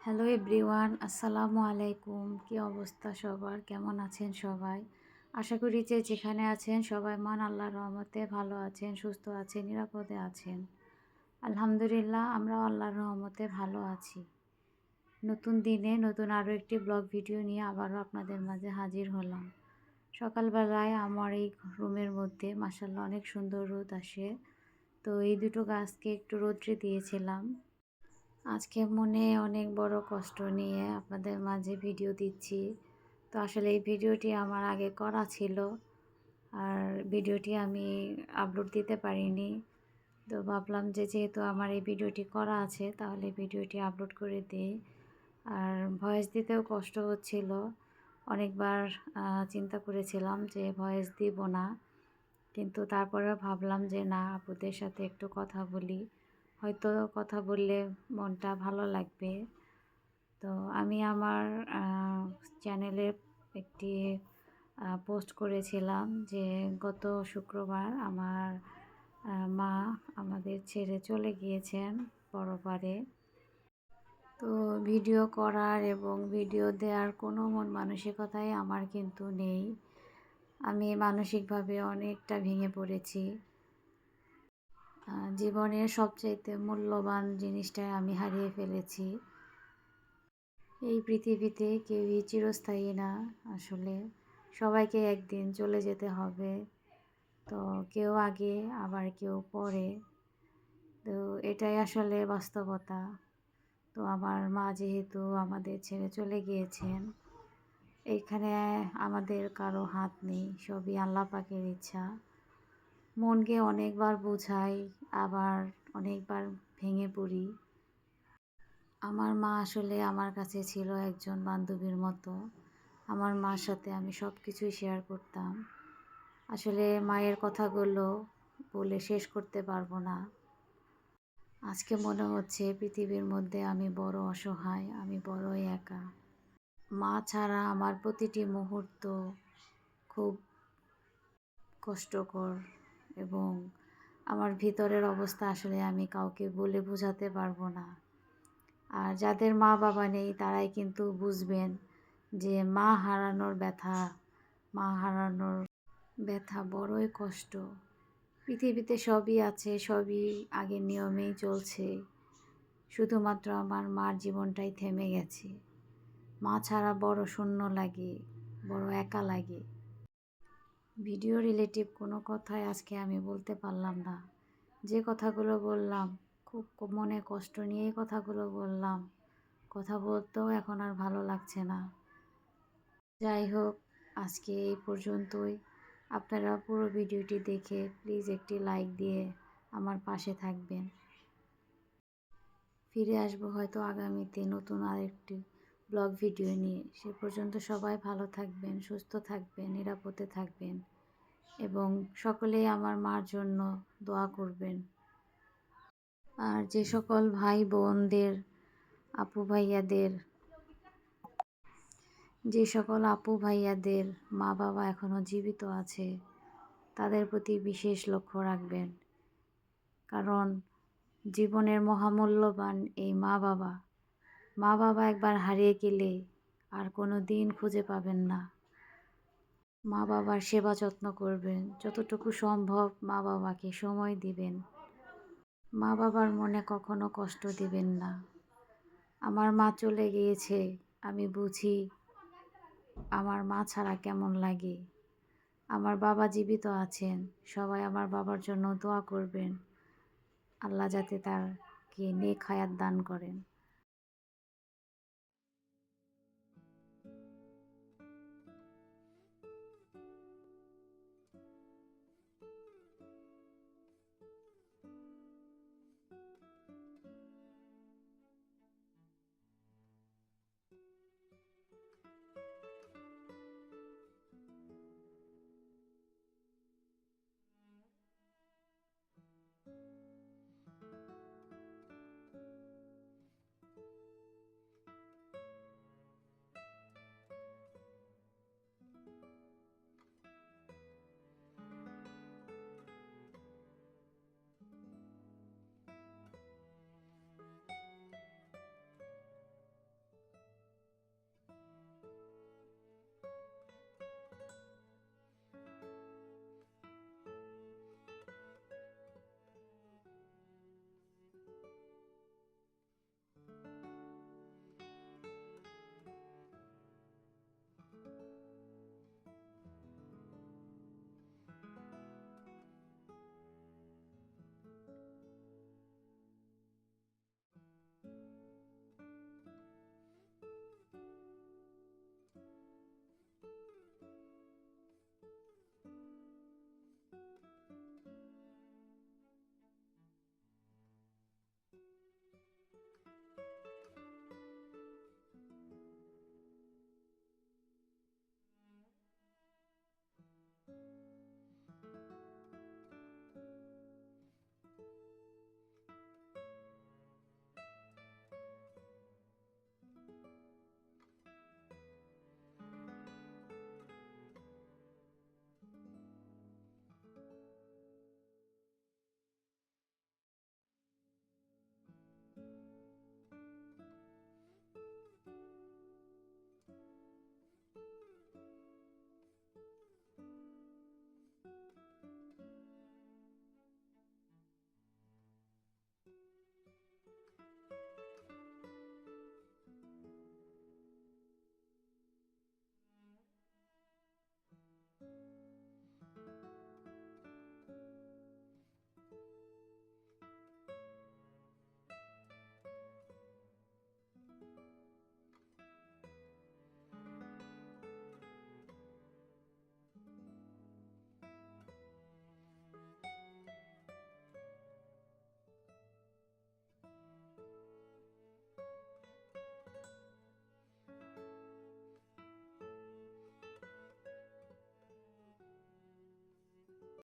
Hello everyone, আসসালামু আলাইকুম। কি অবস্থা সবার? কেমন আছেন সবাই? আশা করি যে যেখানে আছেন সবাই মান আল্লাহর রহমতে ভালো আছেন, সুস্থ আছেন, নিরাপদে আছেন। আলহামদুলিল্লাহ আমরা আল্লাহর রহমতে ভালো আছি। নতুন দিনে নতুন আরও একটি ব্লগ ভিডিও নিয়ে আবারও আপনাদের মাঝে হাজির হলাম। সকালবেলায় আমার এই রুমের মধ্যে মাসাল্লাহ অনেক সুন্দর রোদ আসে। তো এই দুটো গাছকে একটু রোদ্রে দিয়েছিলাম। আজকে মনে অনেক বড় কষ্ট নিয়ে আপনাদের মাঝে ভিডিও দিচ্ছি। তো আসলে এই ভিডিওটি আমার আগে করা ছিল, আর ভিডিওটি আমি আপলোড দিতে পারিনি। তো ভাবলাম যে যেহেতু আমার এই ভিডিওটি করা আছে, তাহলে ভিডিওটি আপলোড করে দিই। আর ভয়েস দিতেও কষ্ট হচ্ছিল। অনেকবার চিন্তা করেছিলাম যে ভয়েস দিব না। কিন্তু তারপরেও ভাবলাম যে না, আপুদের সাথে একটু কথা বলি। হয়তো কথা বললে মনটা ভালো লাগবে। তো আমি আমার চ্যানেলে একটি পোস্ট করেছিলাম যে গত শুক্রবার আমার মা আমাদের ছেড়ে চলে গিয়েছেন পরপারে তো ভিডিও করার এবং ভিডিও দেওয়ার কোনো মন মানসিকতাই আমার কিন্তু নেই। আমি মানসিকভাবে অনেকটা ভেঙে পড়েছি। জীবনের সবচাইতে মূল্যবান জিনিসটাই আমি হারিয়ে ফেলেছি। এই পৃথিবীতে কেউই চিরস্থায়ী না, আসলে সবাইকে একদিন চলে যেতে হবে। তো কেউ আগে, আবার কেউ পরে। তো এটাই আসলে বাস্তবতা। তো আমার মা যেহেতু আমাদের ছেড়ে চলে গিয়েছেন এইখানে আমাদের কারও হাত নেই, সবই আল্লাহ পাকের ইচ্ছা। মনকে অনেকবার বোঝাই, আবার অনেকবার ভেঙে পড়ি। আমার মা আসলে আমার কাছে ছিল একজন বান্ধবীর মতো। আমার মার সাথে আমি সব কিছুই শেয়ার করতাম। আসলে মায়ের কথাগুলো বলে শেষ করতে পারব না। আজকে মনে হচ্ছে পৃথিবীর মধ্যে আমি বড় অসহায়, আমি বড়ই একা। মা ছাড়া আমার প্রতিটি মুহূর্ত খুব কষ্টকর। এবং আমার ভিতরের অবস্থা আসলে আমি কাউকে বলে বোঝাতে পারব না। আর যাদের মা বাবা নেই, তারাই কিন্তু বুঝবেন যে মা হারানোর ব্যথা, মা হারানোর ব্যথা বড়ই কষ্ট। পৃথিবীতে সবই আছে, সবই আগের নিয়মেই চলছে। শুধুমাত্র আমার মার জীবনটাই থেমে গেছে। মা ছাড়া বড় শূন্য লাগে, বড় একা লাগে। ভিডিও রিলেটিভ কোনো কথাই আজকে আমি বলতে পারলাম না। যে কথাগুলো বললাম, খুব মনে কষ্ট নিয়েই কথাগুলো বললাম। কথা বলতেও এখন আর ভালো লাগছে না। যাই হোক, আজকে এই পর্যন্তই। আপনারা পুরো ভিডিওটি দেখে প্লিজ একটি লাইক দিয়ে আমার পাশে থাকবেন। ফিরে আসব হয়তো আগামীতে নতুন আরেকটি ব্লগ ভিডিও নিয়ে। সে পর্যন্ত সবাই ভালো থাকবেন, সুস্থ থাকবেন, নিরাপদে থাকবেন এবং সকলেই আমার মার জন্য দোয়া করবেন। আর যে সকল ভাই বোনদের, আপু ভাইয়াদের, যে সকল আপু ভাইয়াদের মা বাবা এখনও জীবিত আছে, তাদের প্রতি বিশেষ লক্ষ্য রাখবেন। কারণ জীবনের মহামূল্যবান এই মা বাবা মা বাবা একবার হারিয়ে গেলে আর কোনো দিন খুঁজে পাবেন না। মা বাবার সেবা যত্ন করবেন, যতটুকু সম্ভব মা বাবাকে সময় দিবেন। মা বাবার মনে কখনো কষ্ট দিবেন না। আমার মা চলে গিয়েছে, আমি বুঝি আমার মা ছাড়া কেমন লাগে। আমার বাবা জীবিত আছেন, সবাই আমার বাবার জন্য দোয়া করবেন। আল্লাহ যাতে তারকে নেক হায়াত দান করেন।